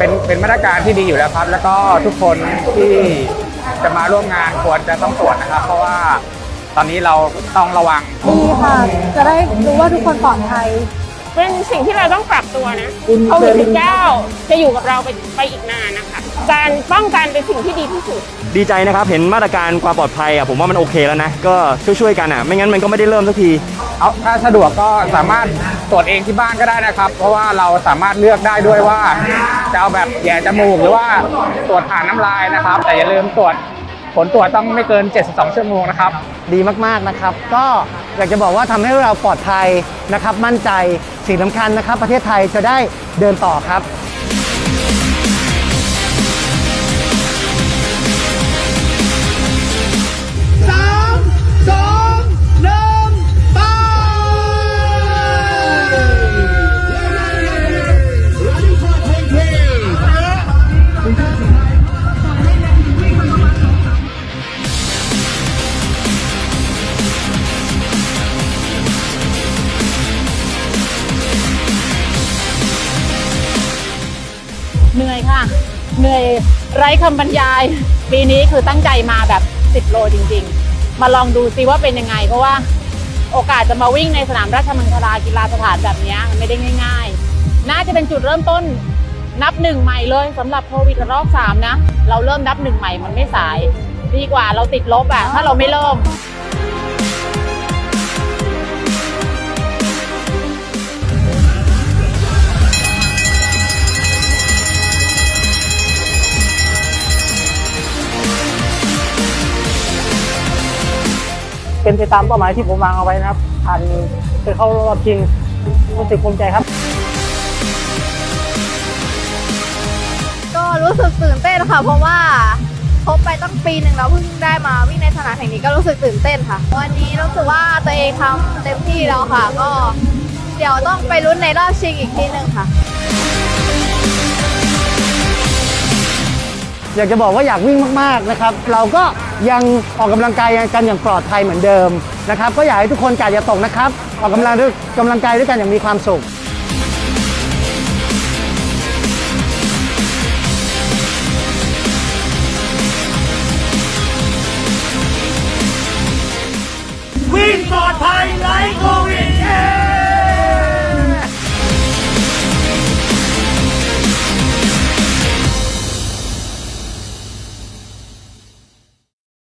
เป็นเป็นมาตรการที่ดีอยู่แล้วครับ แล้วก็ทุกคนที่จะมาร่วมงานควรจะต้องตรวจนะครับ เพราะว่าตอนนี้เราต้องระวัง ดีค่ะ จะได้รู้ว่าทุกคนปลอดภัย เป็นสิ่งที่เราต้องปรับตัวนะโควิด19จะอยู่กับเราไปไปอีกนานนะคะ การป้องกันเป็นสิ่งที่ดีที่สุด ดีใจนะครับ เห็นมาตรการความปลอดภัยอะผมว่ามันโอเคแล้วนะ ก็ช่วยๆกันอะ ไม่งั้นมันก็ไม่ได้เริ่มสักที เอาถ้าสะดวกก็สามารถ ตรวจเองที่บ้านก็ได้นะครับ เพราะว่าเราสามารถเลือกได้ด้วยว่าจะเอาแบบแย่จมูกหรือว่าตรวจผ่านน้ำลายนะครับ แต่อย่าลืมตรวจผลตรวจต้องไม่เกิน 72 ชั่วโมงนะครับ ดีมาก ๆ นะครับ ก็อยากจะบอกว่าทำให้เราปลอดภัยนะครับ มั่นใจสิ่งสำคัญนะครับ ประเทศไทยจะได้เดินต่อครับ เหนื่อยค่ะ เหนื่อยไร้คำบรรยาย ปีนี้คือตั้งใจมาแบบ 10 โลจริง ๆ มาลองดูซิว่าเป็นยังไง เพราะว่าโอกาสจะมาวิ่งในสนามราชมังคลากีฬาสถานแบบนี้มันไม่ได้ง่าย ๆ น่าจะเป็นจุดเริ่มต้นนับหนึ่งใหม่เลยสำหรับโควิดรอกสามนะ เราเริ่มนับหนึ่งใหม่มันไม่สาย ดีกว่าเราติดลบอะถ้าเราไม่เริ่ม เป็นไปตามเป้าหมายที่ผมวางเอาไว้นะครับ ผ่านไปเข้ารอบชิงรู้สึกภูมิใจครับ ก็รู้สึกตื่นเต้นค่ะ เพราะว่าคบไปตั้งปีหนึ่งแล้วเพิ่งได้มาวิ่งในสนามแห่งนี้ก็รู้สึกตื่นเต้นค่ะ วันนี้รู้สึกว่าตัวเองทำเต็มที่แล้วค่ะ ก็เดี๋ยวต้องไปลุ้นในรอบชิงอีกทีหนึ่งค่ะ อยากจะบอกว่าอยากวิ่งมากๆนะครับ เราก็ ยังออกกำลังกายกันอย่างปลอดภัยเหมือนเดิมนะครับก็อยากให้ทุกคนกาดอย่าตกนะครับ ออกกำลังด้วยกำลังกายด้วยกันอย่างมีความสุข